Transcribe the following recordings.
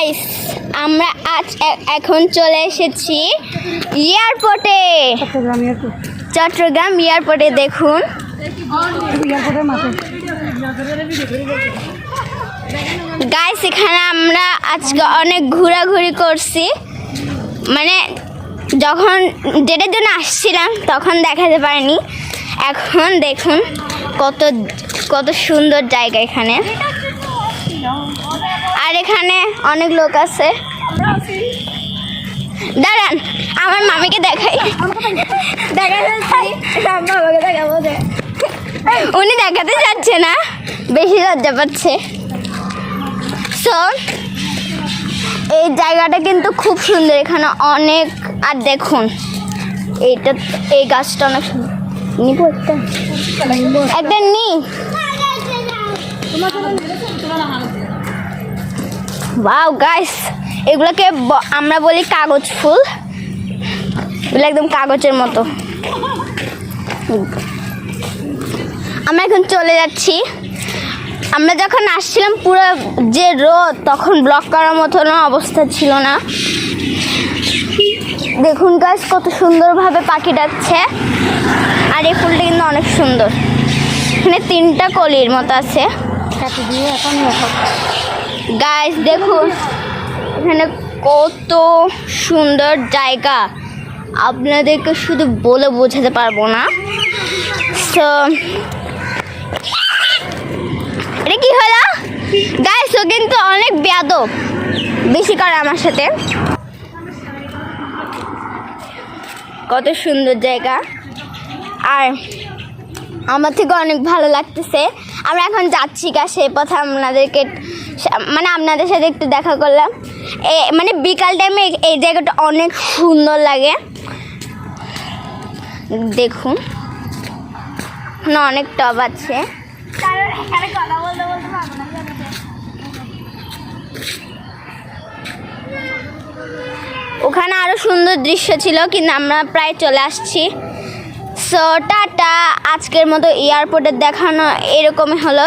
Guys আমরা আজ এখন চলে এসেছি এয়ারপোর্টে। চট্টগ্রাম এয়ারপোর্ট দেখুন। গাইস এখানে আমরা আজকে অনেক ঘোরাঘুরি করছি। মানে যখন যেটার জন্য আসছিলাম, তখন দেখাতে পারিনি। এখন দেখুন কত কত সুন্দর জায়গা এখানে। আর এখানে অনেক লোক আছে। দাঁড়ান, আমার মামিকে দেখাই। উনি দেখাতে যাচ্ছে না, বেশি লজ্জা পাচ্ছে। এই জায়গাটা কিন্তু খুব সুন্দর, এখানে অনেক, আর দেখুন, এইটা, এই গাছটা অনেক সুন্দর। নিবো একটা? একটা ওয়াও গাইস এগুলোকে আমরা বলি কাগজ ফুল। এগুলো একদম কাগজের মতো। আমরা এখন চলে যাচ্ছি। আমরা যখন আসছিলাম পুরো যে রোদ, তখন ব্লক করার মতন অবস্থা ছিল না। দেখুন গাছ কত সুন্দরভাবে পাখি ডাকছে। আর এই ফুলটা কিন্তু অনেক সুন্দর। এখানে তিনটা কলির মতো আছে। এখন গাছ দেখুন এখানে কত সুন্দর জায়গা। আপনাদেরকে শুধু বলে বোঝাতে পারব না। তো এটা কি হলো? গাইস ও কিন্তু অনেক বেয়াদব। বেশি করে আমার সাথে। কত সুন্দর জায়গা। আর আমার থেকে অনেক ভালো লাগতেছে। আমরা এখন যাচ্ছি গা সেই পথে আপনাদেরকে মানে আপনাদের সাথে একটু দেখা করলাম। এ মানে বিকাল টাইমে এই জায়গাটা অনেক সুন্দর লাগে। দেখুন। এখানে অনেক টব আছে। ওখানে আরও সুন্দর দৃশ্য ছিল, কিন্তু আমরা প্রায় চলে আসছি। সো টাটা। আজকের মতো এয়ারপোর্টে দেখানো এরকমই হলো।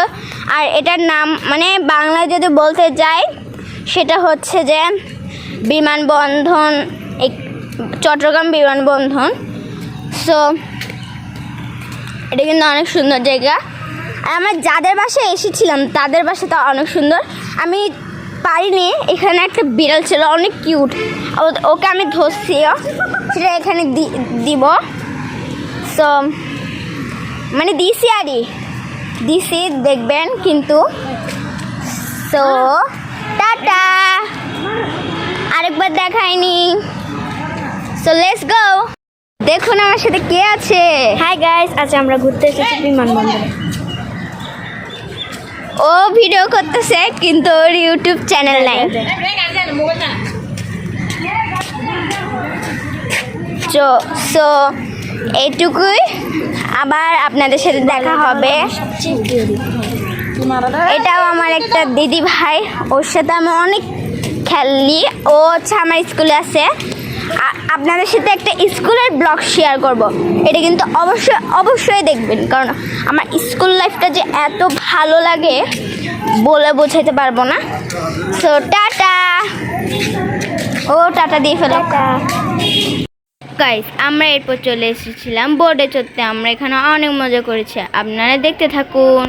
আর এটার নাম মানে বাংলায় যদি বলতে যাই, সেটা হচ্ছে যে বিমানবন্ধন চট্টগ্রাম বিমানবন্ধন। সো এটা কিন্তু অনেক সুন্দর জায়গা। আর আমার যাদের বাসায় এসেছিলাম, তাদের বাসা তো অনেক সুন্দর। আমি পারিনি, এখানে একটা বিড়াল ছিল, অনেক কিউট। ওকে আমি ধরছিও সেটা এখানে দিব। সো মানে দিছি আরই দিছি দেখবেন কিন্তু। সো টাটা। আরেকবার দেখাইনি। সো লেটস গো দেখুন আমার সাথে কে আছে। হাই গাইস আজ আমরা ঘুরতে এসেছি বিমানবন্দরে। ও ভিডিও করতেছে কিন্তু ওর ইউটিউব চ্যানেল নাই। তো সো এইটুকুই। আবার আপনাদের সাথে দেখা হবে। এটাও আমার একটা দিদি ভাই। ওর সাথে আমি অনেক খেলি। ও হচ্ছে আমার স্কুলে আছে। আপনাদের সাথে একটা স্কুলের ব্লগ শেয়ার করব। এটা কিন্তু অবশ্যই অবশ্যই দেখবেন। কারণ আমার স্কুল লাইফটা যে এত ভালো লাগে বলে বোঝাইতে পারব না। So tata! ও টাটা দিয়ে ফেলো। গাইস আমরা এরপর চলে এসেছিলাম বোর্ডে চড়তে। আমরা এখানে অনেক মজা করেছি। আপনারা দেখতে থাকুন।